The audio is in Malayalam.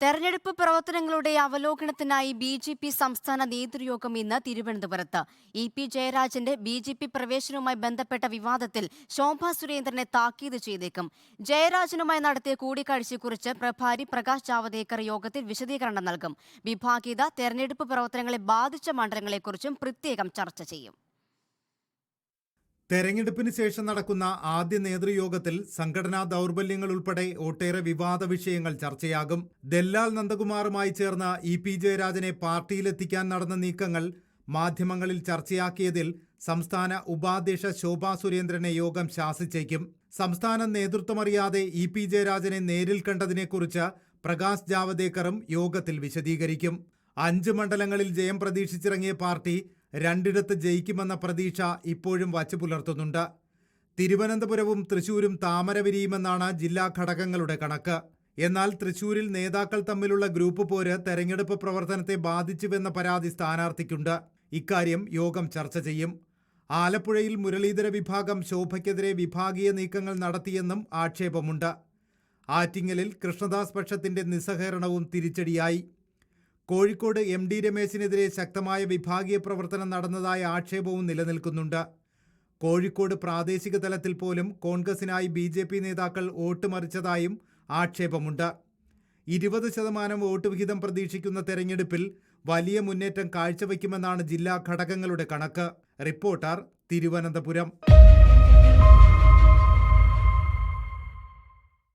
തെരഞ്ഞെടുപ്പ് പ്രവർത്തനങ്ങളുടെ അവലോകനത്തിനായി ബി ജെ പി സംസ്ഥാന നേതൃയോഗം ഇന്ന് തിരുവനന്തപുരത്ത്. ഇ പി ജയരാജന്റെ ബി ജെ പി പ്രവേശനവുമായി ബന്ധപ്പെട്ട വിവാദത്തിൽ ശോഭ സുരേന്ദ്രനെ താക്കീത് ചെയ്തേക്കും. ജയരാജനുമായി നടത്തിയ കൂടിക്കാഴ്ചയെക്കുറിച്ച് പ്രഭാരി പ്രകാശ് ജാവദേക്കർ യോഗത്തിൽ വിശദീകരണം നൽകും. വിഭാഗീയത തെരഞ്ഞെടുപ്പ് പ്രവർത്തനങ്ങളെ ബാധിച്ച മണ്ഡലങ്ങളെക്കുറിച്ചും പ്രത്യേകം ചർച്ച ചെയ്യും. തെരഞ്ഞെടുപ്പിന് ശേഷം നടക്കുന്ന ആദ്യ നേതൃയോഗത്തിൽ സംഘടനാ ദൗർബല്യങ്ങൾ ഉൾപ്പെടെ ഒട്ടേറെ വിവാദ വിഷയങ്ങൾ ചർച്ചയാകും. ദല്ലാൽ നന്ദകുമാറുമായി ചേർന്ന ഇ പി ജയരാജനെ പാർട്ടിയിലെത്തിക്കാൻ നടന്ന നീക്കങ്ങൾ മാധ്യമങ്ങളിൽ ചർച്ചയാക്കിയതിൽ സംസ്ഥാന ഉപാധ്യക്ഷ ശോഭാ സുരേന്ദ്രനെ യോഗം ശാസിച്ചേക്കും. സംസ്ഥാന നേതൃത്വമറിയാതെ ഇ പി ജയരാജനെ നേരിൽ കണ്ടതിനെക്കുറിച്ച് പ്രകാശ് ജാവദേക്കറും യോഗത്തിൽ വിശദീകരിക്കും. അഞ്ച് മണ്ഡലങ്ങളിൽ ജയം പ്രതീക്ഷിച്ചിറങ്ങിയ പാർട്ടി രണ്ടിടത്ത് ജയിക്കുമെന്ന പ്രതീക്ഷ ഇപ്പോഴും വച്ചു പുലർത്തുന്നുണ്ട്. തിരുവനന്തപുരവും തൃശൂരും താമര വിരിയുമെന്നാണ് ജില്ലാ ഘടകങ്ങളുടെ കണക്ക്. എന്നാൽ തൃശൂരിൽ നേതാക്കൾ തമ്മിലുള്ള ഗ്രൂപ്പ് പോര് തെരഞ്ഞെടുപ്പ് പ്രവർത്തനത്തെ ബാധിച്ചുവെന്ന പരാതി സ്ഥാനാർത്ഥിക്കുണ്ട്. ഇക്കാര്യം യോഗം ചർച്ച ചെയ്യും. ആലപ്പുഴയിൽ മുരളീധര വിഭാഗം ശോഭയ്ക്കെതിരെ വിഭാഗീയ നീക്കങ്ങൾ നടത്തിയെന്നും ആക്ഷേപമുണ്ട്. ആറ്റിങ്ങലിൽ കൃഷ്ണദാസ് പക്ഷത്തിന്റെ നിസ്സഹകരണവും തിരിച്ചടിയായി. കോഴിക്കോട് എം ഡി രമേശിനെതിരെ ശക്തമായ വിഭാഗീയ പ്രവർത്തനം നടന്നതായ ആക്ഷേപവും നിലനിൽക്കുന്നുണ്ട്. കോഴിക്കോട് പ്രാദേശിക തലത്തിൽ പോലും കോൺഗ്രസിനായി ബി ജെ പി നേതാക്കൾ വോട്ട് മറിച്ചതായും ആക്ഷേപമുണ്ട്. ഇരുപത് ശതമാനം വോട്ട് വിഹിതം പ്രതീക്ഷിക്കുന്ന തെരഞ്ഞെടുപ്പിൽ വലിയ മുന്നേറ്റം കാഴ്ചവെക്കുമെന്നാണ് ജില്ലാ ഘടകങ്ങളുടെ കണക്ക്. റിപ്പോർട്ടർ തിരുവനന്തപുരം.